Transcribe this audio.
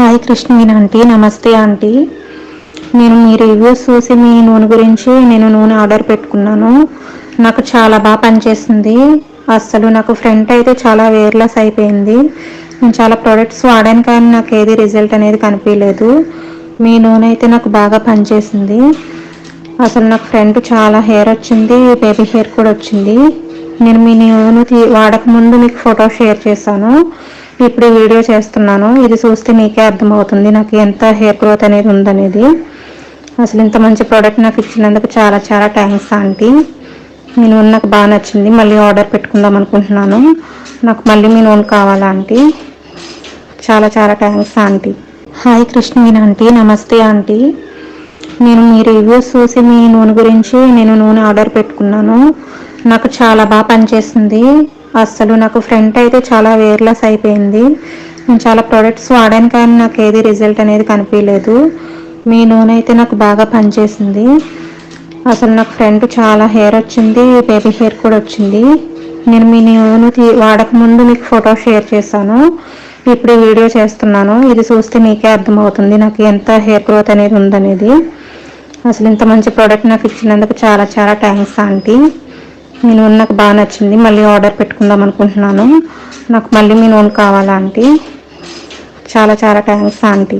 Hi Krishnaveni aunty నమస్తే aunty. నేను మీ రివ్యూస్ చూసి మీ నూనె గురించి నేను నూనె ఆర్డర్ పెట్టుకున్నాను. నాకు చాలా బాగా పనిచేసింది. అస్సలు నాకు ఫ్రంట్ అయితే చాలా వేర్లెస్ అయిపోయింది. నేను చాలా ప్రోడక్ట్స్ వాడాను కానీ నాకు ఏది రిజల్ట్ అనేది కనిపించలేదు. మీ నూనె అయితే నాకు బాగా పనిచేసింది. అసలు నాకు ఫ్రంట్ చాలా హెయిర్ వచ్చింది బేబీ హెయిర్ కూడా వచ్చింది. నేను మీ నూనె వాడకముందు వాడక ముందు మీకు ఫోటో షేర్ చేశాను. ఇప్పుడు వీడియో చేస్తున్నాను. ఇది చూస్తే మీకే అర్థమవుతుంది నాకు ఎంత హెయిర్ గ్రోత్ అనేది ఉందనేది. అసలు ఇంత మంచి ప్రోడక్ట్ నాకు ఇచ్చినందుకు చాలా చాలా థ్యాంక్స్ ఆంటీ మీ నూనె నాకు బాగా నచ్చింది. మళ్ళీ ఆర్డర్ పెట్టుకుందాం అనుకుంటున్నాను. నాకు మళ్ళీ మీ నూనె కావాలా ఆంటీ చాలా చాలా thanks aunty hi Krishnaveni aunty నమస్తే ఆంటీ నేను మీ రివ్యూస్ చూసి మీ నూనె గురించి నేను నూనె ఆర్డర్ పెట్టుకున్నాను. నాకు చాలా బాగా పనిచేసింది. అస్సలు నాకు ఫ్రంట్ అయితే చాలా వేర్లెస్ అయిపోయింది. నేను చాలా ప్రోడక్ట్స్ వాడాను కానీ నాకు ఏది రిజల్ట్ అనేది కనిపించలేదు. మీ నూనె అయితే నాకు బాగా పనిచేసింది. అసలు నాకు ఫ్రంట్ చాలా హెయిర్ వచ్చింది బేబీ హెయిర్ కూడా వచ్చింది. నేను మీ నూనె తీ మీకు ఫోటో షేర్ చేశాను. ఇప్పుడు వీడియో చేస్తున్నాను. ఇది చూస్తే మీకే అర్థమవుతుంది నాకు ఎంత హెయిర్ గ్రోత్ అనేది ఉందనేది. అసలు ఇంత మంచి ప్రోడక్ట్ నాకు ఇచ్చినందుకు చాలా చాలా థ్యాంక్స్ ఆంటీ. మీ నూనె నాకు బాగా నచ్చింది. మళ్ళీ ఆర్డర్ పెట్టుకుందాం అనుకుంటున్నాను. నాకు మళ్ళీ మీ నూనె కావాలా ఆంటీ? చాలా చాలా థ్యాంక్స్ ఆంటీ.